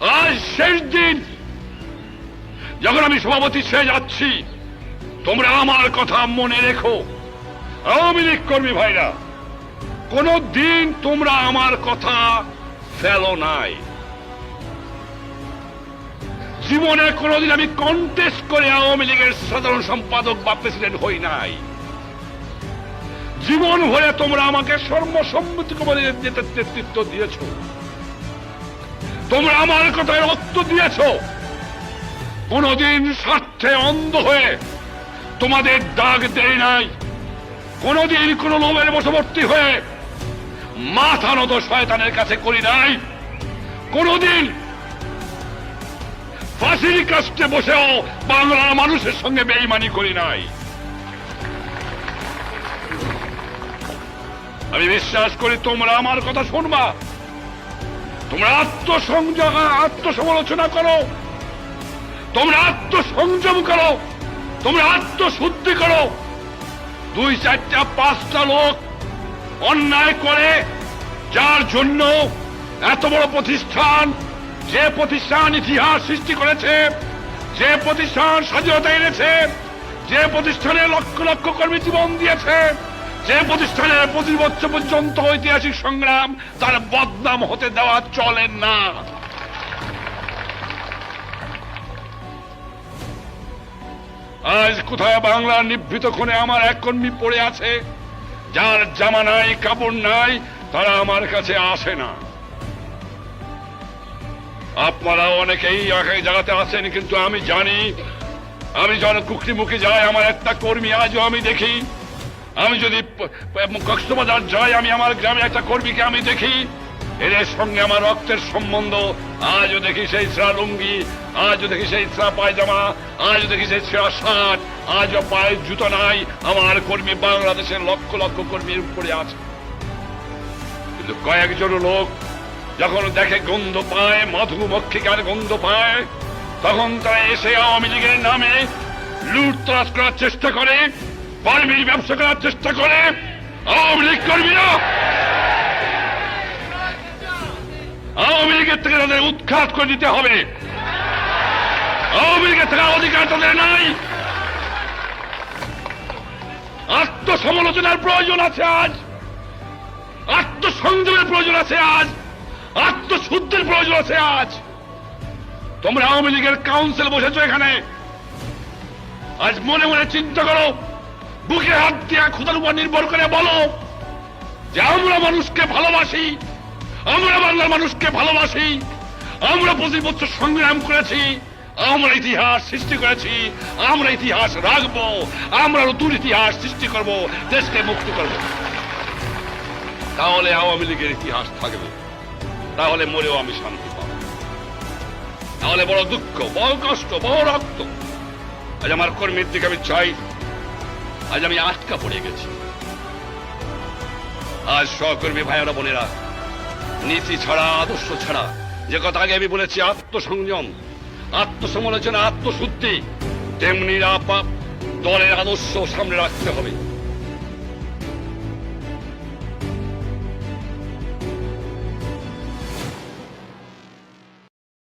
আজ শেষ দিন যখন আমি সভাপতি ছেড়ে যাচ্ছি, তোমরা আমার কথা মনে রেখো। আওয়ামী লীগ কর্মী ভাইরা, কোন দিন তোমরা আমার কথা ফেলো নাই। জীবনে কোনোদিন আমি কন্টেস্ট করে আওয়ামী লীগের সাধারণ সম্পাদক বা প্রেসিডেন্ট হই নাই। জীবন ভরে তোমরা আমাকে সর্বসম্মতি করে নেতৃত্ব দিয়েছ। তোমরা আমার কথায় রক্ত দিয়েছ। কোনদিন স্বার্থে অন্ধ হয়ে তোমাদের দাগ দেয় নাই। কোনদিন কোন লোভের বশবর্তী হয়ে মাথা নত শয়তানের কাছে করি নাই। কোনদিন ফাঁসির কাস্টে বসেও বাংলার মানুষের সঙ্গে বেইমানি করি নাই। আমি বিশ্বাস করি তোমরা আমার কথা শুনবা। তোমরা আত্মসংযোগ আত্মসমালোচনা করো। তোমরা আত্মসংযম করো। তোমরা আত্মশুদ্ধি করো। দুই চারটা, পাঁচটা লোক অন্যায় করে, যার জন্য এত বড় প্রতিষ্ঠান, যে প্রতিষ্ঠান ইতিহাস সৃষ্টি করেছে, যে প্রতিষ্ঠান স্বাধীনতা এনেছে, যে প্রতিষ্ঠানে লক্ষ লক্ষ কর্মী জীবন দিয়েছে যে প্রতিষ্ঠানে পঁচিশ বছর পর্যন্ত ঐতিহাসিক সংগ্রাম, তার বদনাম হতে দেওয়া চলে না। আজ কোথায় বাংলার নিভৃত ক্ষণে আমার এক কর্মী পড়ে আছে? যার জামা নাই, কাপড় নাই, তারা আমার কাছে আসে না। আপনারা অনেকেই এক এক জায়গাতে আছেন কিন্তু আমি জানি, আমি যখন কুকরি মুখে যাই, আমার একটা কর্মী আজও আমি দেখি। আমি যদি কক্সবাজার যাই, আমি আমার গ্রামে একটা কর্মীকে আমি দেখি। এদের সঙ্গে আমার রক্তের সম্বন্ধ। আজও দেখি সেই ছেঁড়া লুঙ্গি, আজও দেখি সেই ছেঁড়া পায়জামা, আজও দেখি সেই ছেঁড়া শার্ট, আজও পায়ের জুতো নাই। আমার কর্মী বাংলাদেশের লক্ষ লক্ষ কর্মীর উপরে আছে। কিন্তু কয়েকজন লোক যখন দেখে গন্ধ পায়, মধুমক্ষিকার গন্ধ পায়, তখন তারা এসে আওয়ামী লীগের নামে লুটতরাজ করার চেষ্টা করে। কর্মীর ব্যবসা করার চেষ্টা করে, আওয়ামী লীগ কর্মীরা আওয়ামী লীগের থেকে তাদের উৎখাত করে দিতে হবে। আওয়ামী লীগের থেকে অধিকার তাদের নাই। আত্মসমালোচনার প্রয়োজন আছে আজ। আত্মসংযমের প্রয়োজন আছে আজ। আত্মশুদ্ধির প্রয়োজন আছে আজ। তোমরা আওয়ামী লীগের কাউন্সিল বসেছ এখানে। আজ মনে মনে চিন্তা করো বুকে হাত দিয়া খুদার উপর নির্ভর করে বলো যে আমরা মানুষকে ভালোবাসি, আমরা বাংলার মানুষকে ভালোবাসি, আমরা পঁচিশ বছর সংগ্রাম করেছি, আমরা ইতিহাস সৃষ্টি করেছি, আমরা ইতিহাস রাখব, আমরা নতুন ইতিহাস সৃষ্টি করব, দেশকে মুক্ত করব। তাহলে আওয়ামী লীগের ইতিহাস থাকবে, তাহলে মরেও আমি শান্তি পাব। তাহলে বড় দুঃখ, বড় কষ্ট, বড় রক্ত। আজ আমার কর্মীর দিকে আমি চাই আজ আমি আটকা পড়ে গেছি। আজ সহকর্মী ভাইয়েরা, বোনেরা, নীতি ছাড়া, আদর্শ ছাড়া, যে কথা আগে আমি বলেছি, আত্মসংযম, আত্মসমালোচনা, আত্মশুদ্ধি, তেমনি দলের আদর্শ সামনে রাখতে হবে।